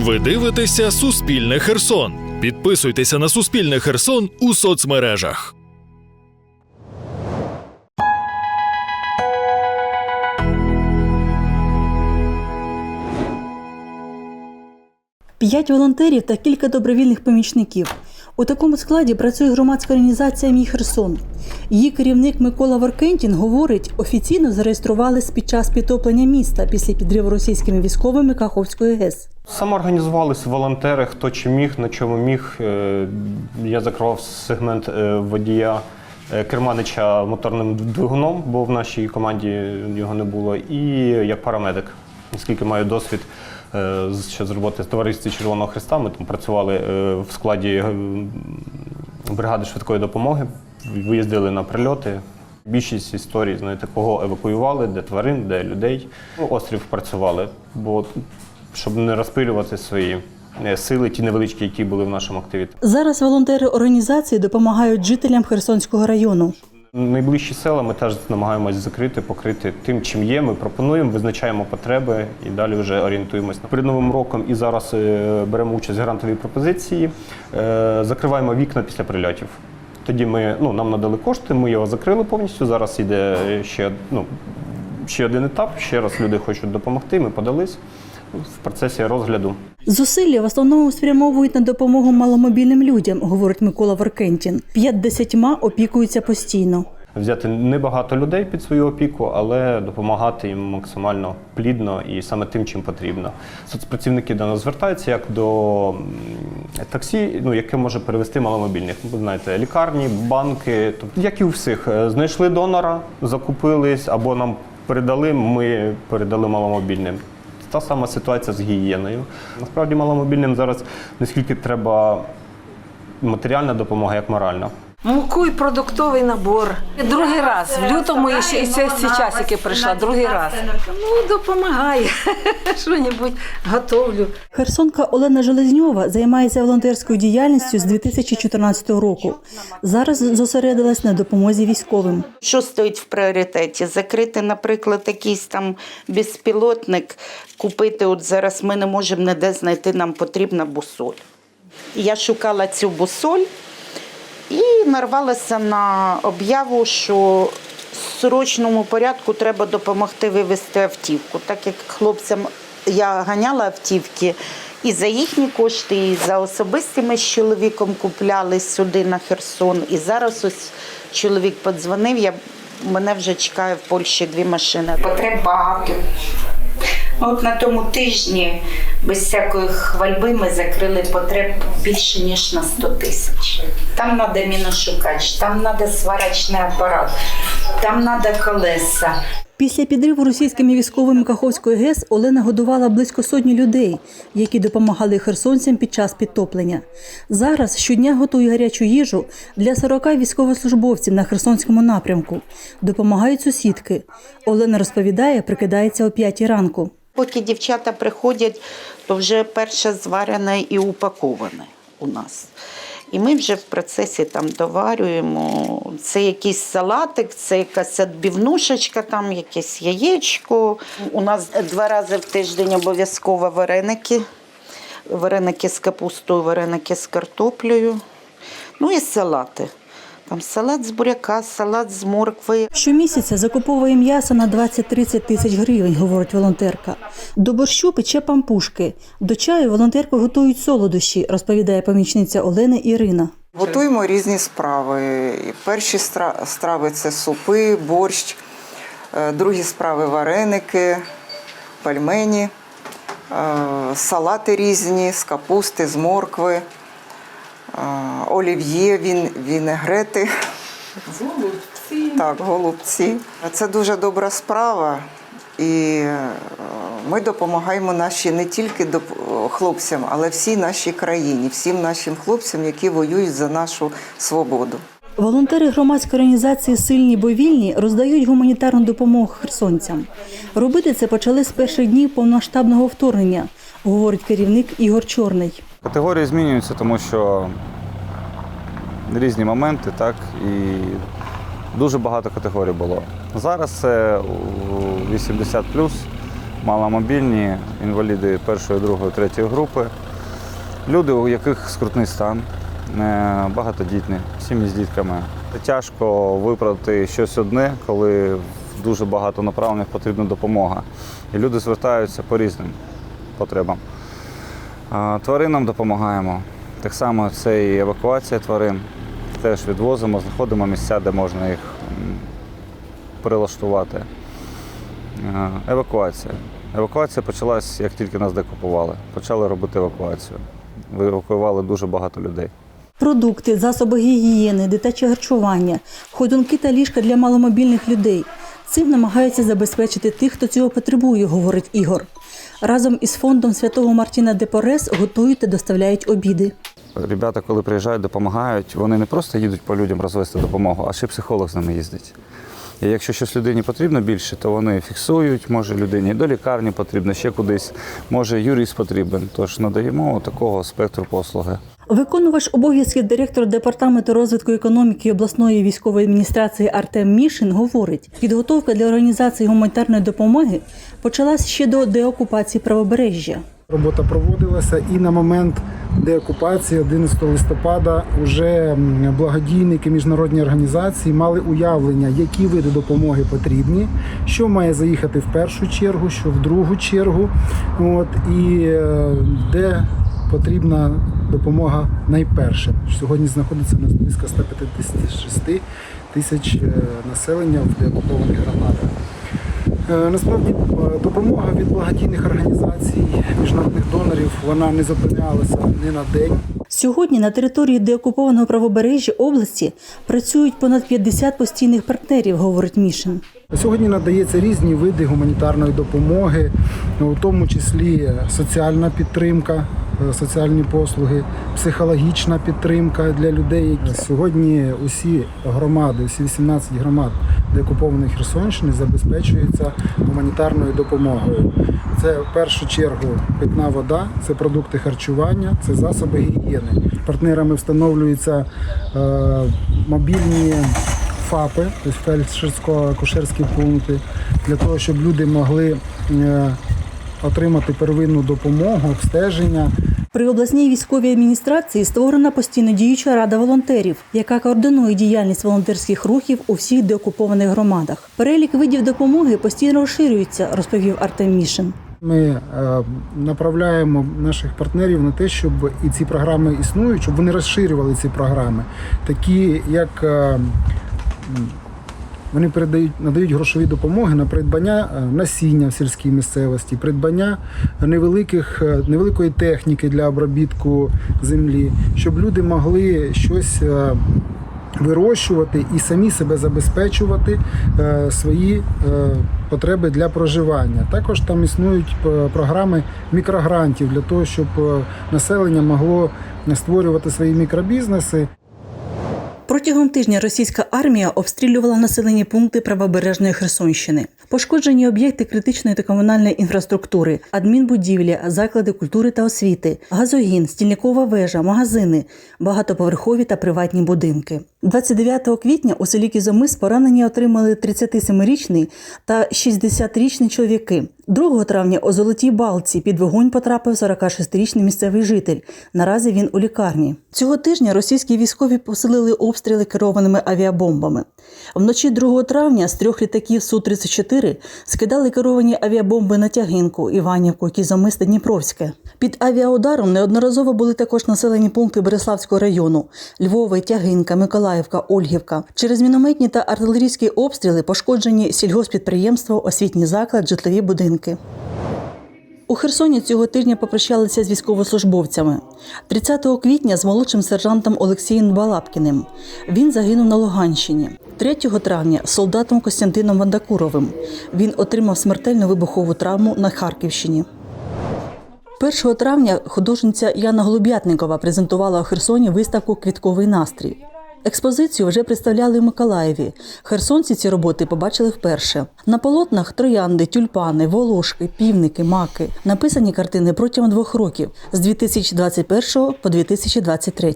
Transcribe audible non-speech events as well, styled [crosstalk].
Ви дивитеся Суспільне Херсон. Підписуйтеся на Суспільне Херсон у соцмережах. П'ять волонтерів та кілька добровільних помічників. У такому складі працює громадська організація Мій Херсон. Її керівник Микола Варкентін говорить, офіційно зареєструвались під час підтоплення міста після підриву російськими військовими Каховської ГЕС. Самоорганізувалися волонтери, хто чи міг, на чому міг. Е, Я закривав сегмент е, водія е, керманича моторним двигуном, бо в нашій команді його не було. І як парамедик, оскільки маю досвід ще з роботи товаристві Червоного Христа, ми там працювали е, в складі е, бригади швидкої допомоги, виїздили на прильоти. Більшість історій, знаєте, кого евакуювали, де тварин, де людей. Ну, острів працювали, бо щоб не розпилювати свої е, сили, ті невеличкі, які були в нашому активі. Зараз волонтери організації допомагають жителям Херсонського району. Найближчі села ми теж намагаємось закрити, покрити тим, чим є. Ми пропонуємо, визначаємо потреби і далі вже орієнтуємось. Перед новим роком і зараз е, беремо участь в грантовій пропозиції, е, закриваємо вікна після прильотів. Тоді ми ну нам надали кошти, ми його закрили повністю. Зараз йде ще ну ще один етап. Ще раз люди хочуть допомогти. Ми подались в процесі розгляду. Зусилля в основному спрямовують на допомогу маломобільним людям, говорить Микола Варкентін. П'ятдесятьма опікуються постійно. взяти небагато людей під свою опіку, але допомагати їм максимально плідно і саме тим, чим потрібно. Соцпрацівники до нас звертаються як до таксі, ну яке може перевести маломобільних. Ви знаєте, лікарні, банки, тобто як і у всіх, Е, знайшли донора, закупились або нам передали. Ми передали маломобільним. Та сама ситуація з гігієною. Насправді маломобільним зараз не скільки треба матеріальна допомога, як моральна. Муку і продуктовий набор. Другий раз. В лютому і ще і це ці часики прийшла, другий раз. Ну, допомагає. [laughs] Що-небудь готовлю. Херсонка Олена Железньова займається волонтерською діяльністю з 2014 року. Зараз зосередилась на допомозі військовим. Що стоїть в пріоритеті? Закрити, наприклад, якийсь там безпілотник, купити. От зараз ми не можемо ніде знайти, нам потрібна бусоль. Я шукала цю бусоль нарвалася на об'яву, що в срочному порядку треба допомогти вивезти автівку. Так як хлопцям я ганяла автівки і за їхні кошти, і за особисті ми з чоловіком купляли сюди на Херсон. І зараз ось чоловік подзвонив, я, мене вже чекає в Польщі дві машини. Потреб багато. От на тому тижні без всякої хвальби ми закрили потреб більше ніж на 100 тисяч. Там треба міношукач, там треба сварочний апарат, там треба колеса. Після підриву російськими військовими Каховської ГЕС Олена годувала близько сотні людей, які допомагали херсонцям під час підтоплення. Зараз щодня готує гарячу їжу для 40 військовослужбовців на Херсонському напрямку. Допомагають сусідки. Олена розповідає, прикидається о 5 ранку. Поки дівчата приходять, то вже перше зварене і упаковане у нас. І ми вже в процесі там доварюємо. Це якийсь салатик, це якась відбівнушечка, там якесь яєчко. У нас два рази в тиждень обов'язково вареники. Вареники з капустою, вареники з картоплею. Ну і салати. Там салат з буряка, салат з моркви. Щомісяця закуповує м'ясо на 20-30 тисяч гривень, говорить волонтерка. До борщу пече пампушки. До чаю волонтерки готують солодощі, розповідає помічниця Олени Ірина. Готуємо різні страви. Перші страви це супи, борщ, е, другі страви вареники, пельмені, е, салати різні з капусти, з моркви, олів'є, він, вінегрети. Так, голубці. Це дуже добра справа. І е, ми допомагаємо наші не тільки хлопцям, але всій нашій країні, всім нашим хлопцям, які воюють за нашу свободу. Волонтери громадської організації Сильні бо вільні роздають гуманітарну допомогу херсонцям. Робити це почали з перших днів повномасштабного вторгнення, говорить керівник Ігор Чорний. Категорії змінюються, тому що різні моменти, так, і дуже багато категорій було. Зараз це у 80 маломобільні, інваліди першої, другої, третьої групи, люди, у яких скрутний стан, е, багатодітні, сім'ї з дітками. Тяжко виправити щось одне, коли в дуже багато направленнях потрібна допомога. І люди звертаються по різним потребам. Тваринам допомагаємо. Так само це і евакуація тварин. Теж відвозимо, знаходимо місця, де можна їх прилаштувати. Евакуація. Евакуація почалась, як тільки нас декупували. Почали робити евакуацію. Евакуювали дуже багато людей. Продукти, засоби гігієни, дитяче харчування, ходунки та ліжка для маломобільних людей. Цим намагаються забезпечити тих, хто цього потребує, говорить Ігор. Разом із фондом святого Мартіна де Порес готують та доставляють обіди. Ребята, коли приїжджають, допомагають, вони не просто їдуть по людям розвести допомогу, а ще психолог з ними їздить. І якщо щось людині потрібно більше, то вони фіксують, може людині до лікарні потрібно, ще кудись, може юрист потрібен. Тож надаємо такого спектру послуги. Виконувач обов'язків директора департаменту розвитку економіки обласної військової адміністрації Артем Мішин говорить, підготовка для організації гуманітарної допомоги почалась ще до деокупації правобережжя. Робота проводилася і на момент деокупації 11 листопада вже благодійники міжнародні організації мали уявлення, які види допомоги потрібні, що має заїхати в першу чергу, що в другу чергу, от і е, де потрібна допомога найперше. Сьогодні знаходиться у нас близько 156 тисяч е, населення в деокупованих громадах. Е, Насправді е, допомога від благодійних організацій, міжнародних донорів, вона не зупинялася ні на день. Сьогодні на території деокупованого правобережжя області працюють понад 50 постійних партнерів, говорить Мішин. Сьогодні надається різні види гуманітарної допомоги, у тому числі соціальна підтримка, соціальні послуги, психологічна підтримка для людей. Сьогодні усі громади, усі 18 громад деокупованої Херсонщини забезпечуються гуманітарною допомогою. Це в першу чергу питна вода, це продукти харчування, це засоби гігієни. Партнерами встановлюються е, мобільні ФАПи, тобто фельдшерсько-акушерські пункти, для того, щоб люди могли е, отримати первинну допомогу, обстеження. При обласній військовій адміністрації створена постійно діюча рада волонтерів, яка координує діяльність волонтерських рухів у всіх деокупованих громадах. Перелік видів допомоги постійно розширюється, розповів Артем Мішин. Ми е, направляємо наших партнерів на те, щоб і ці програми існують, щоб вони розширювали ці програми, такі як е, вони передають надають грошові допомоги на придбання е, насіння в сільській місцевості, придбання невеликих е, невеликої техніки для обробітку землі, щоб люди могли щось. е, Вирощувати і самі себе забезпечувати свої потреби для проживання. Також там існують програми мікрогрантів для того, щоб населення могло створювати свої мікробізнеси. Протягом тижня російська армія обстрілювала населені пункти правобережної Херсонщини. Пошкоджені об'єкти критичної та комунальної інфраструктури, адмінбудівлі, заклади культури та освіти, газогін, стільникова вежа, магазини, багатоповерхові та приватні будинки. 29 квітня у селі Кізомис поранення отримали 37-річний та 60-річний чоловіки. 2 травня у Золотій Балці під вогонь потрапив 46-річний місцевий житель. Наразі він у лікарні. Цього тижня російські військові посилили обстріли керованими авіабомбами. Вночі 2 травня з трьох літаків Су-34 скидали керовані авіабомби на Тягинку, Іванівку, Кізомис та Дніпровське. Під авіаударом неодноразово були також населені пункти Береславського району Львови, Тягинка, Миколаївка, Ольгівка. Через мінометні та артилерійські обстріли пошкоджені сільгоспідприємство, освітній заклад, житлові будинки. У Херсоні цього тижня попрощалися з військовослужбовцями. 30 квітня з молодшим сержантом Олексієм Балапкіним. Він загинув на Луганщині. 3 травня солдатом Костянтином Вандакуровим. Він отримав смертельну вибухову травму на Харківщині. 1 травня художниця Яна Голуб'ятникова презентувала у Херсоні виставку Квітковий настрій. Експозицію вже представляли в Миколаєві. Херсонці ці роботи побачили вперше. На полотнах троянди, тюльпани, волошки, півники, маки. Написані картини протягом двох років з 2021 по 2023.